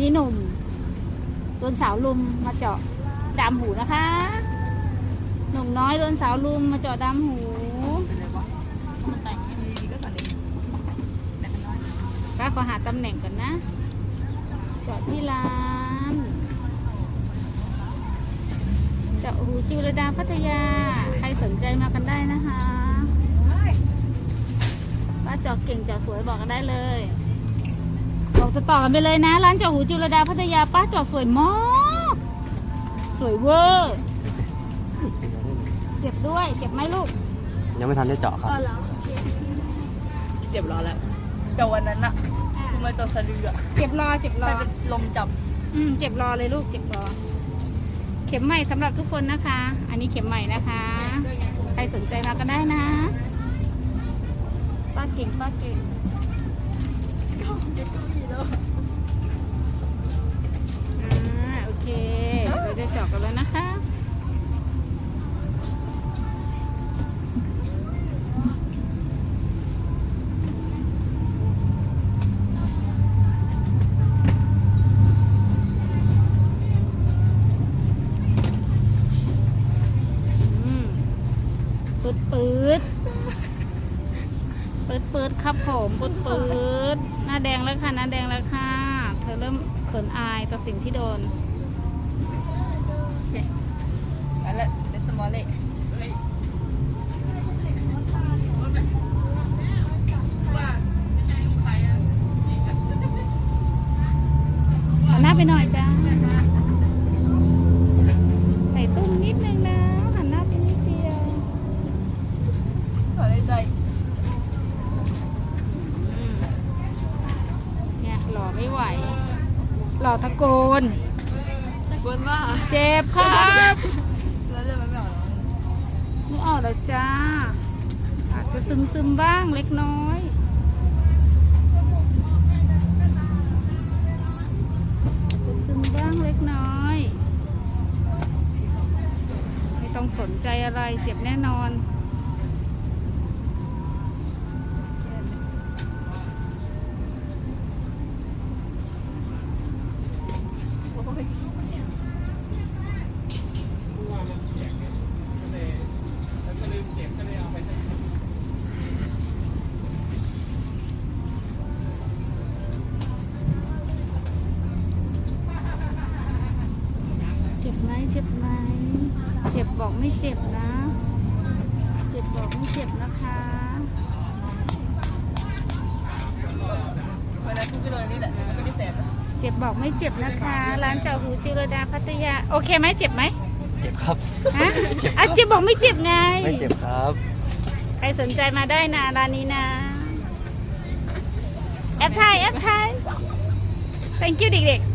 นี้หนุ่มโดนสาวลุมมาเจาะดามหูนะคะ หนุ่มน้อยโดนสาวลุมมาเจาะดามหูเป็นไรวะมันแต่งก็สั่นเองแต่น้อยป้าขอหาตำแหน่งก่อนนะเจาะที่ร้านเจาะหูจิวรดาพัทยา ใครสนใจมากันได้นะคะป้าเจาะเก่งเจาะสวยบอกกันได้เลย บอกจะต่อกันไปเลยนะ ร้านเจาะหูจิวรดาพัทยาป้าเจาะสวยมาก สวยเวอร์เจ็บด้วยเจ็บไหมลูกยังไม่ทันได้เจาะครับอ๋อเหรอเจ็บรอแล้วแต่วันนั้นอะคือมาจนสะดืออะเจ็บรอเจ็บรใครอเป็นลมจับอืมเจ็บรอเลยลูกเจ็บรอ เข็มใหม่สำหรับทุกคนนะคะ อันนี้เข็มใหม่นะคะ ใครสนใจมาก็ได้นะ ป้าเก่งป้าเก่ง อ่าโอเคเราจะจาะกันแล้วนะคะอืมปืดปืด ปืดปืดครับผมปืดปืดหน้าแดงแล้วค่ะ หน้าแดงแล้วค่ะ เธอเริ่มเขินอายต่อสิ่งที่โดน ไม่ไหว หล่อตะโกน ตะโกนว่าเจ็บครับแล้วเรื่องมันไม่ออกหรอไม่ออกแล้วจ้า อาจจะซึมซึมๆบ้างเล็กน้อยอาจจะซึมบ้างเล็กน้อย ไม่ต้องสนใจอะไรเจ็บแน่นอน เจ็บไหมเจ็บไหม เจ็บบอกไม่เจ็บนะ เจ็บบอกไม่เจ็บนะคะวันนั้นทุกไปโดนนี่แหละมันก็ไม่แสบนะเจ็บบอกไม่เจ็บนะคะ ร้านเจ้าหูจิรดาพัทยา โอเคไหมเจ็บไหมเจ็บครับ ฮะอะเจ็บบอกไม่เจ็บไง ไม่เจ็บครับ ใครสนใจมาได้นะร้านนี้นะ แอปไทยแอปไทย thank you เด็กๆ